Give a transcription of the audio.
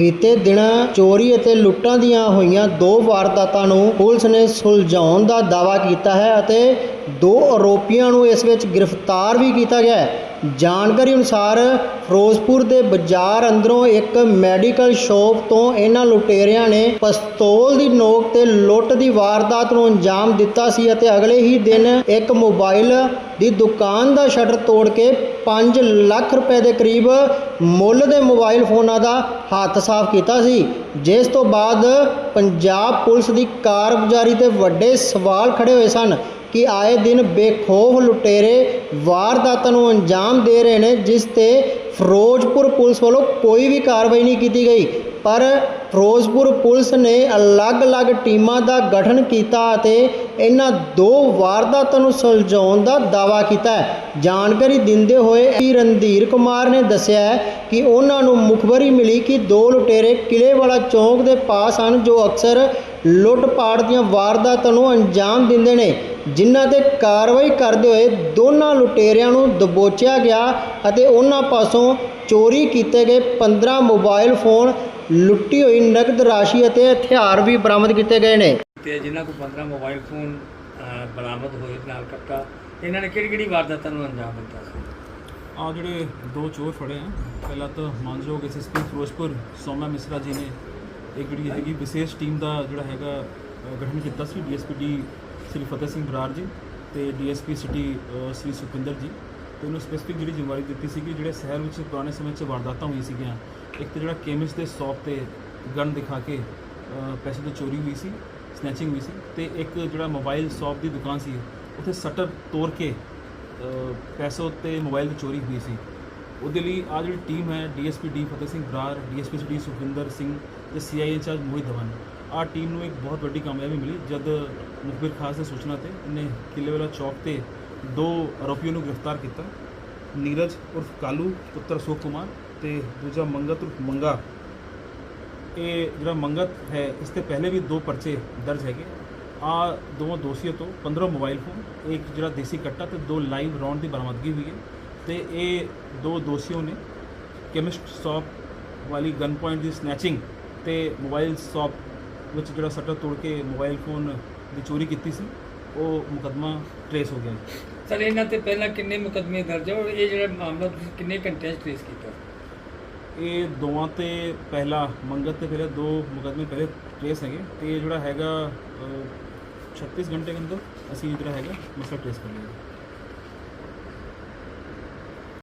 ਬੀਤੇ ਦਿਨਾਂ ਚੋਰੀ ਅਤੇ ਲੁੱਟਾਂ ਦੀਆਂ ਹੋਈਆਂ ਦੋ ਵਾਰਦਾਤਾਂ ਨੂੰ ਪੁਲਿਸ ਨੇ ਸੁਲਝਾਉਣ ਦਾ ਦਾਅਵਾ ਕੀਤਾ ਹੈ ਅਤੇ ਦੋ ਆਰੋਪੀਆਂ ਨੂੰ ਇਸ ਵਿੱਚ ਗ੍ਰਿਫਤਾਰ ਵੀ ਕੀਤਾ ਗਿਆ ਹੈ। ਜਾਣਕਾਰੀ ਅਨੁਸਾਰ ਫਿਰੋਜ਼ਪੁਰ ਦੇ ਬਾਜ਼ਾਰ ਅੰਦਰੋਂ ਇੱਕ ਮੈਡੀਕਲ ਸ਼ਾਪ ਤੋਂ ਇਹਨਾਂ ਲੁਟੇਰਿਆਂ ਨੇ ਪਿਸਤੌਲ ਦੀ ਨੋਕ ਤੇ ਲੁੱਟ ਦੀ ਵਾਰਦਾਤ ਨੂੰ ਅੰਜਾਮ ਦਿੱਤਾ ਸੀ ਅਤੇ ਅਗਲੇ ਹੀ ਦਿਨ ਇੱਕ ਮੋਬਾਈਲ ਦੀ ਦੁਕਾਨ ਦਾ ਸ਼ਟਰ ਤੋੜ ਕੇ 5 ਲੱਖ ਰੁਪਏ ਦੇ ਕਰੀਬ ਮੁੱਲ ਦੇ ਮੋਬਾਈਲ ਫੋਨਾਂ ਦਾ ਹੱਥ ਸਾਫ਼ ਕੀਤਾ ਸੀ, ਜਿਸ ਤੋਂ ਬਾਅਦ ਪੰਜਾਬ ਪੁਲਿਸ ਦੀ ਕਾਰਗੁਜ਼ਾਰੀ ਤੇ ਵੱਡੇ ਸਵਾਲ ਖੜੇ ਹੋਏ ਸਨ ਕਿ ਆਏ ਦਿਨ ਬੇਖੌਫ ਲੁਟੇਰੇ ਵਾਰਦਾਤਾਂ ਨੂੰ ਅੰਜਾਮ ਦੇ ਰਹੇ ਨੇ, ਜਿਸ ਤੇ ਫਿਰੋਜ਼ਪੁਰ ਪੁਲਿਸ ਵੱਲੋਂ ਕੋਈ ਵੀ ਕਾਰਵਾਈ ਨਹੀਂ ਕੀਤੀ ਗਈ। ਪਰ ਫਿਰੋਜ਼ਪੁਰ ਪੁਲਿਸ ਨੇ ਅਲੱਗ-ਅਲੱਗ ਟੀਮਾਂ ਦਾ ਗਠਨ ਕੀਤਾ ਅਤੇ ਇਹਨਾਂ ਦੋ ਵਾਰਦਾਤਾਂ ਨੂੰ ਸੁਲਝਾਉਣ ਦਾ ਦਾਅਵਾ ਕੀਤਾ ਹੈ। ਜਾਣਕਾਰੀ ਦਿੰਦੇ ਹੋਏ ਰਣਧੀਰ ਕੁਮਾਰ ਨੇ ਦੱਸਿਆ ਹੈ ਕਿ ਉਹਨਾਂ ਨੂੰ ਮੁਖਬਰੀ ਮਿਲੀ ਕਿ ਦੋ ਲੁਟੇਰੇ ਕਿਲੇ ਵਾਲਾ ਚੌਂਕ ਦੇ ਪਾਸ ਹਨ ਜੋ ਅਕਸਰ ਲੁੱਟ-ਪਾਟ ਦੀਆਂ ਵਾਰਦਾਤਾਂ ਨੂੰ ਅੰਜਾਮ ਦਿੰਦੇ ਨੇ, ਜਿਨ੍ਹਾਂ ਤੇ ਕਾਰਵਾਈ ਕਰਦੇ ਹੋਏ ਦੋਨਾਂ ਲੁਟੇਰਿਆਂ ਨੂੰ ਦਬੋਚਿਆ ਗਿਆ ਅਤੇ ਉਹਨਾਂ ਪਾਸੋਂ ਚੋਰੀ ਕੀਤੇ ਗਏ 15 ਮੋਬਾਈਲ ਫੋਨ ਲੁੱਟੀ ਹੋਈ ਨਕਦ ਰਾਸ਼ੀ ਅਤੇ ਹਥਿਆਰ ਵੀ ਬਰਾਮਦ ਕੀਤੇ ਗਏ ਨੇ। ਤੇ ਜਿਨ੍ਹਾਂ ਕੋਲ 15 ਮੋਬਾਈਲ ਫੋਨ ਬਰਾਮਦ ਹੋਏ ਨਾਲ ਕੱਟਾ। ਇਹਨਾਂ ਨੇ ਕਿਹੜੀ ਕਿਹੜੀ ਵਾਰਦਾਤਾਂ ਨੂੰ ਅੰਜਾਮ ਦਿੱਤਾ ਸੀ? ਆ ਜਿਹੜੇ ਦੋ ਚੋਰ ਫੜੇ ਆ ਪਹਿਲਾਂ ਤਾਂ ਮਾਨਯੋਗ ਐਸਐਸਪੀ ਫਿਰੋਜ਼ਪੁਰ ਸੋਮਾ ਮਿਸਰਾ ਜੀ ਨੇ ਇੱਕ ਜਿਹੜੀ ਹੈਗੀ ਵਿਸ਼ੇਸ਼ ਟੀਮ ਦਾ ਜਿਹੜਾ ਹੈਗਾ ਅ, ਗਠਨ ਕੀਤਾ ਸੀ ਡੀਐਸਪੀ ਡੀ ਸ੍ਰੀ ਫਤਿਹ ਸਿੰਘ ਬਰਾੜ ਜੀ ਤੇ ਡੀਐਸਪੀ ਸਿਟੀ ਅ, ਸ੍ਰੀ ਸੁਖਿੰਦਰ ਜੀ। ਤੇ ਉਹਨੂੰ ਸਪੈਸੀਫਿਕ ਜਿਹੜੀ ਜ਼ਿੰਮੇਵਾਰੀ ਦਿੱਤੀ ਸੀ ਕਿ ਜਿਹੜੇ ਸ਼ਹਿਰ ਵਿੱਚ ਪੁਰਾਣੇ ਸਮੇਂ 'ਚ ਵਾਰਦਾਤਾਂ ਹੋਈ ਸੀਗੀਆਂ ਇੱਕ ਤਾਂ ਜਿਹੜਾ ਕੈਮਿਸਟ ਦੇ ਸ਼ਾਪ ਤੇ ਗਨ ਦਿਖਾ ਕੇ ਪੈਸੇ ਦੀ ਚੋਰੀ ਹੋਈ ਸੀ ਸਨੈਚਿੰਗ ਹੋਈ ਸੀ ਤੇ ਇੱਕ ਜਿਹੜਾ ਮੋਬਾਈਲ ਸ਼ਾਪ ਦੀ ਦੁਕਾਨ ਸੀ, ਉੱਥੇ ਸ਼ਟਰ ਤੋੜ ਕੇ ਪੈਸੇ ਉੱਤੇ ਮੋਬਾਈਲ ਦੀ ਚੋਰੀ ਹੋਈ ਸੀ। ਉਹਦੇ ਲਈ ਆ ਜਿਹੜੀ ਟੀਮ ਹੈ DSP D Fateh Singh Brar DSP D Sukhwinder Singh ਤੇ ਸੀਆਈਏ ਇੰਚਾਰਜ ਮੋਹਿਤ ਧਵਨ। ਆ ਟੀਮ ਨੂੰ ਇੱਕ ਬਹੁਤ ਵੱਡੀ ਕਾਮਯਾਬੀ ਮਿਲੀ, ਜਦ ਮੁਖਬਿਰ ਖਾਸ ਦੇ ਸੂਚਨਾ ਤੇ ਇਹਨੇ ਕਿਲੇ ਚੌਕ ਤੇ ਦੋ ਆਰੋਪੀਆਂ ਨੂੰ ਗ੍ਰਿਫਤਾਰ ਕੀਤਾ। ਨੀਰਜ ਉਰਫ ਕਾਲੂ, ਪੁੱਤਰ ਅਸ਼ੋਕ ਕੁਮਾਰ ਤੇ ਦੂਜਾ ਮੰਗਤ ਉਰਫ ਮੰਗਾ। ਇਹ ਜਿਹੜਾ ਮੰਗਤ ਹੈ, ਇਸ ਤੇ ਪਹਿਲੇ ਵੀ ਦੋ ਪਰਚੇ ਦਰਜ ਹੈਗੇ। ਆ ਦੋਵਾਂ ਦੋਸ਼ੀਆਂ ਤੋਂ 15 ਮੋਬਾਈਲ ਫੋਨ, ਇੱਕ ਜਿਹੜਾ ਦੇਸੀ ਕੱਟਾ ਤੇ ਦੋ ਲਾਈਵ ਰੌਂਡ ਦੀ ਬਰਾਮਦਗੀ ਹੋਈ ਹੈ। ਤੇ ਇਹ ਦੋ ਦੋਸ਼ੀਆਂ ਨੇ, ਕੈਮਿਸਟ ਸ਼ਾਪ ਵਾਲੀ ਗਨ ਪੁਆਇੰਟ ਦੀ ਸਨੈਚਿੰਗ ਤੇ ਮੋਬਾਈਲ ਸ਼ਾਪ ਵਿੱਚ ਜਿਹੜਾ ਸਟਰ ਤੋੜ ਕੇ ਮੋਬਾਈਲ ਫੋਨ ਦੀ ਚੋਰੀ ਕੀਤੀ ਸੀ, ਉਹ ਮੁਕੱਦਮਾ ਟਰੇਸ ਹੋ ਗਿਆ। ਸਰ, ਇਹਨਾਂ ਤੇ ਪਹਿਲਾਂ ਕਿੰਨੇ ਮੁਕਦਮੇ ਦਰਜ ਹੈ ਔਰ ਇਹ ਜਿਹੜਾ ਮਾਮਲਾ ਤੁਸੀਂ ਕਿੰਨੇ ਘੰਟਿਆਂ 'ਚ ਟ੍ਰੇਸ ਕੀਤਾ? ਇਹ ਦੋਵਾਂ ਤੇ ਪਹਿਲਾ ਮੰਗਤ ਤੇ ਪਹਿਲੇ ਦੋ ਮੁਕੱਦਮੇ ਪਹਿਲੇ ਟ੍ਰੇਸ ਹੈਗੇ। ਤੇ ਇਹ ਜਿਹੜਾ ਹੈਗਾ ਅ, 36 ਘੰਟੇ ਦੇ ਅੰਦਰ ਅਸੀਂ ਜਿਹੜਾ ਹੈਗਾ ਮਸਲਾ ਟ੍ਰੇਸ ਕਰ ਲਿਆ।